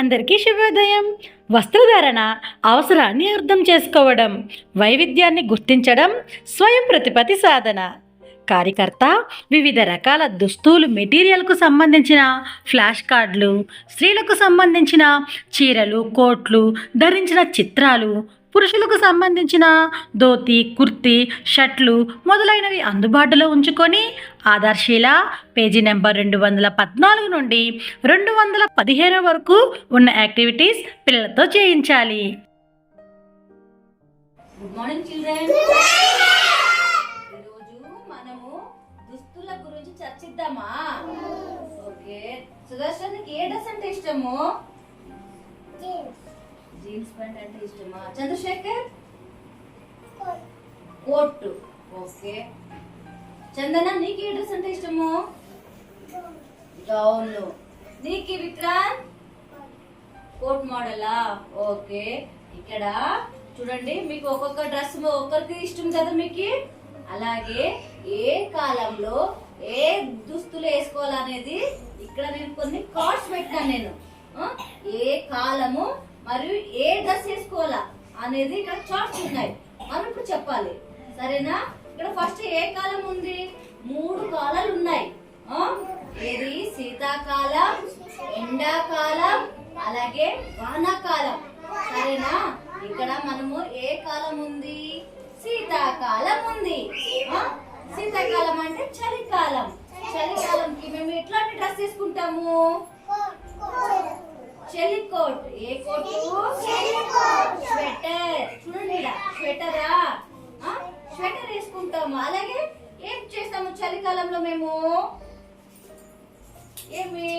అందరికీ శుభోదయం. వస్త్రధారణ అవసరాన్ని అర్థం చేసుకోవడం వైవిధ్యాన్ని గుర్తించడం స్వయం ప్రతిపత్తి సాధన. కార్యకర్త వివిధ రకాల దుస్తులు మెటీరియల్కు సంబంధించిన ఫ్లాష్ కార్డులు స్త్రీలకు సంబంధించిన చీరలు కోట్లు ధరించిన చిత్రాలు పురుషులకు సంబంధించిన ధోతి కుర్తీ షర్ట్లు మొదలైనవి అందుబాటులో ఉంచుకొని ఆధార్శీల పేజీ నెంబర్ రెండు వందల పద్నాలుగు నుండి రెండు వందల పదిహేను వరకు ఉన్న యాక్టివిటీస్ పిల్లలతో చేయించాలి. గుడ్ మార్నింగ్ చిల్డ్రన్ ఈరోజు మనము దుస్తుల గురించి చర్చిద్దామా? ఓకే. సుదర్శన్కి ఏ డ్రెస్ అంటే ఇష్టము? జీన్స్ ప్యాంట్ అంటే ఇష్టమా? చంద్రశేఖర్? కోట్. ఓకే. చందన నీకు ఏ డ్రెస్ అంటే ఇష్టము? గౌన్. నీకు విక్రాంత్? కోట్. మోడలా? ఓకే. ఇక్కడ చూడండి మీకు ఒక్కొక్క డ్రెస్ ఒక్కరికి ఇష్టం కదా మీకు? అలాగే ఏ కాలంలో ఏ దుస్తులు వేసుకోవాలనేది ఇక్కడ నేను కొన్ని కార్డ్స్ పెట్టాను నేను? ఏ కాలము మరియు ఏ డ్రెస్ వేసుకోవాలా అనేది ఇక్కడ చార్ట్స్ ఉన్నాయి. మనం ఇప్పుడు చెప్పాలి. సరేనా? ఇక్కడ ఫస్ట్ ఏ కాలం ఉంది? మూడు కాలాలు ఉన్నాయి. ఏది? శీతాకాలం ఎండాకాలం అలాగే వానాకాలం. సరేనా? ఇక్కడ మనము ఏ కాలం ఉంది? శీతాకాలం ఉంది. శీతాకాలం అంటే చలికాలం. చలికాలంకి మేము ఎట్లాంటి డ్రెస్ వేసుకుంటాము? కోట్ ఏ కోట్? స్వెటర్. చూడండి స్వెటరా? స్వెటర్ వేసుకుంటాము. అలాగే ఏం చేస్తాము చలికాలంలో మేము? ఏమి?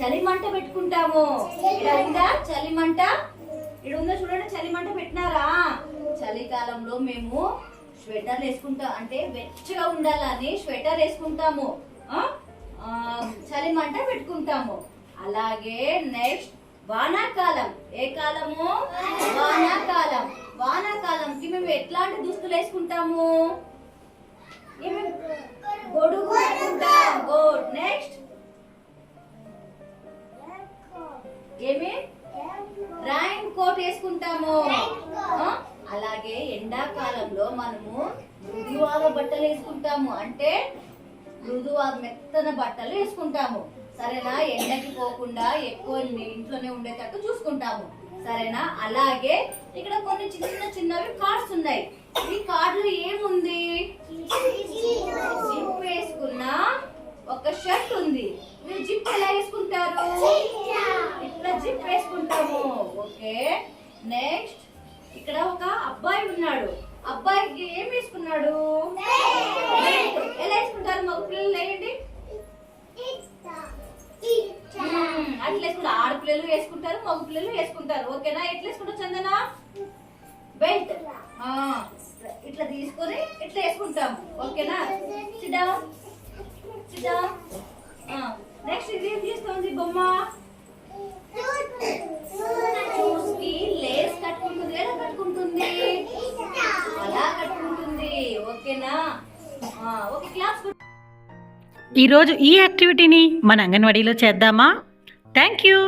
చలి మంట పెట్టుకుంటాము. ఇక్కడ ఉందా? చలి మంట? ఇక్కడ ఉందా చూడండి చలి మంట పెట్టినారా? చలికాలంలో మేము స్వెటర్ వేసుకుంటాం అంటే వెచ్చగా ఉండాలని స్వెటర్ వేసుకుంటాము. చలి మంట పెట్టుకుంటాము. అలాగే నెక్స్ట్ వానాకాలం. ఏ కాలము? వానాకాలం. వానాకాలంకి మేము ఎట్లాంటి దుస్తులు వేసుకుంటాము? గొడుగు పెట్టుకుంటాం నెక్స్ట్ ఏమి? రైన్ కోట్ వేసుకుంటాము. అలాగే ఎండాకాలంలో మనము మృదువాల బట్టలు వేసుకుంటాము. అంటే మృదువా మెత్తన బట్టలు వేసుకుంటాము. సరేనా? ఎండకి పోకుండా ఎక్కువ మీ ఇంట్లోనే ఉండేటట్టు చూసుకుంటాము. సరేనా? అలాగే ఇక్కడ కొన్ని చిన్న చిన్నవి కార్డ్స్ ఉన్నాయి. ఈ కార్డులో ఏముంది? జిప్ వేసుకున్న ఒక షర్ట్ ఉంది. మీరు జిప్ ఎలా వేసుకుంటారు? ఇట్లా జిప్ వేసుకుంటాము. ఓకే. నెక్స్ట్ ఇక్కడ ఒక అబ్బాయి ఉన్నాడు. అబ్బాయికి ఏం వేసుకున్నాడు? వేసుకుంటారు మగ పిల్లలు లేయండి అట్లా వేసుకుంటారు ఆడపిల్లలు వేసుకుంటారు మగ పిల్లలు వేసుకుంటారు. ఓకేనా? ఎట్లా వేసుకుంటారు చందన? బెల్ట్. ఇట్లా తీసుకొని ఇట్లా వేసుకుంటాము ఓకేనా? సిడా సిడా నెక్స్ట్ ఇది ఏం చేస్తుంది బొమ్మ? చూసి లేస్ కట్టుకుంటుంది ఎలా కట్టుకుంటుంది. అలా కట్టుకుంటుంది. ఓకేనా? ఈరోజు ఈ యాక్టివిటీని మన అంగన్వాడీలో చేద్దామా? Thank you